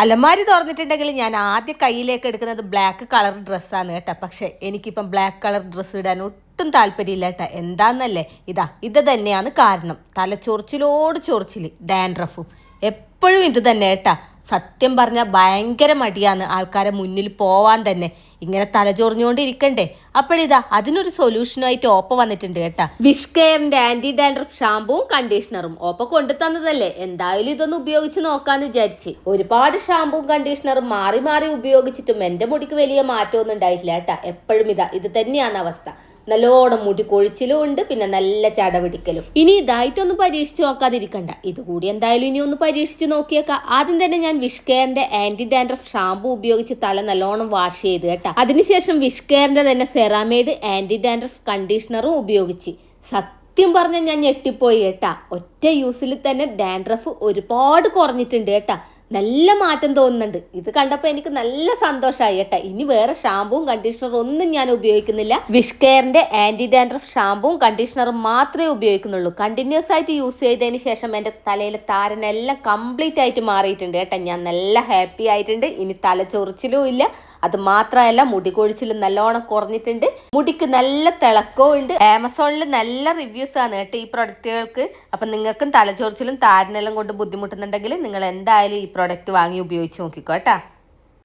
അലമാരി തുറന്നിട്ടുണ്ടെങ്കിൽ ഞാൻ ആദ്യം കയ്യിലേക്ക് എടുക്കുന്നത് ബ്ലാക്ക് കളർ ഡ്രസ്സാണ് കേട്ടോ. പക്ഷേ എനിക്കിപ്പം ബ്ലാക്ക് കളർ ഡ്രസ്സ് ഇടാൻ ഒട്ടും താല്പര്യമില്ല കേട്ടോ. എന്താണെന്നല്ലേ ഇതാ ഇത് തന്നെയാണ് കാരണം. തലച്ചൊറിച്ചിലോട് ചൊറിച്ചിൽ ഡാൻഡ്രഫും എപ്പോഴും ഇത് തന്നെ കേട്ടാ. സത്യം പറഞ്ഞാൽ ഭയങ്കര മടിയാണ് ആൾക്കാരെ മുന്നിൽ പോവാൻ തന്നെ. ഇങ്ങനെ തലചൊറിഞ്ഞുകൊണ്ടിരിക്കണ്ടേ? അപ്പോഴിതാ അതിനൊരു സൊല്യൂഷനുമായിട്ട് ഓപ്പ വന്നിട്ടുണ്ട് കേട്ടാ. വിഷ്കെയറിന്റെ ആന്റി ഡാൻഡ്രഫ് ഷാമ്പുവും കണ്ടീഷണറും ഓപ്പ കൊണ്ടു തന്നതല്ലേ എന്തായാലും ഇതൊന്ന് ഉപയോഗിച്ച് നോക്കാന്ന് വിചാരിച്ച്. ഒരുപാട് ഷാമ്പുവും കണ്ടീഷണറും മാറി മാറി ഉപയോഗിച്ചിട്ടും എന്റെ മുടിക്ക് വലിയ മാറ്റമൊന്നും ഉണ്ടായിട്ടില്ല കേട്ടാ. എപ്പോഴും ഇതാ. ഇത് തന്നെയാണ് അവസ്ഥ. നല്ലോണം മുടി കൊഴിച്ചിലും ഉണ്ട് പിന്നെ നല്ല ചടപിടിക്കലും. ഇനി ഇതായിട്ടൊന്നും പരീക്ഷിച്ച് നോക്കാതിരിക്കണ്ട. ഇതുകൂടി എന്തായാലും ഇനി ഒന്ന് പരീക്ഷിച്ച് നോക്കിയേക്കാം. ആദ്യം തന്നെ ഞാൻ വിഷ്കെയറിന്റെ ആന്റി ഡാൻഡ്രഫ് ഷാമ്പു ഉപയോഗിച്ച് തല നല്ലോണം വാഷ് ചെയ്ത് കേട്ടോ. അതിനുശേഷം വിഷ്കെയറിന്റെ തന്നെ സെറാമേഡ് ആന്റി ഡാൻഡ്രഫ് കണ്ടീഷണറും ഉപയോഗിച്ച്. സത്യം പറഞ്ഞാൽ ഞാൻ ഞെട്ടിപ്പോയി കേട്ടാ. ഒറ്റ യൂസിൽ തന്നെ ഡാൻഡ്രഫ് ഒരുപാട് കുറഞ്ഞിട്ടുണ്ട് കേട്ടാ. നല്ല മാറ്റം തോന്നുന്നുണ്ട്. ഇത് കണ്ടപ്പോൾ എനിക്ക് നല്ല സന്തോഷമായി കേട്ടോ. ഇനി വേറെ ഷാമ്പുവും കണ്ടീഷണറും ഒന്നും ഞാൻ ഉപയോഗിക്കുന്നില്ല. വിഷ് കെയറിന്റെ ആന്റി ഡാൻഡ്രഫ് ഷാമ്പുവും കണ്ടീഷണറും മാത്രമേ ഉപയോഗിക്കുന്നുള്ളൂ. കണ്ടിന്യൂസ് ആയിട്ട് യൂസ് ചെയ്തതിന് ശേഷം എന്റെ തലയിലെ താരനെല്ലാം കംപ്ലീറ്റ് ആയിട്ട് മാറിയിട്ടുണ്ട് കേട്ടോ. ഞാൻ നല്ല ഹാപ്പി ആയിട്ടുണ്ട്. ഇനി തല ചൊറിച്ചിലും ഇല്ല. അത് മാത്രമല്ല മുടി കൊഴിച്ചിലും നല്ലോണം കുറഞ്ഞിട്ടുണ്ട്. മുടിക്ക് നല്ല തിളക്കവും ഉണ്ട്. ആമസോണിൽ നല്ല റിവ്യൂസ് ആണ് കേട്ടോ ഈ പ്രൊഡക്റ്റുകൾക്ക് അപ്പം നിങ്ങൾക്കും തലച്ചൊറിച്ചിലും താരനെല്ലാം കൊണ്ട് ബുദ്ധിമുട്ടുന്നുണ്ടെങ്കിൽ നിങ്ങൾ എന്തായാലും ഈ പ്രൊഡക്റ്റ് വാങ്ങി ഉപയോഗിച്ച് നോക്കിക്കോ കേട്ടോ.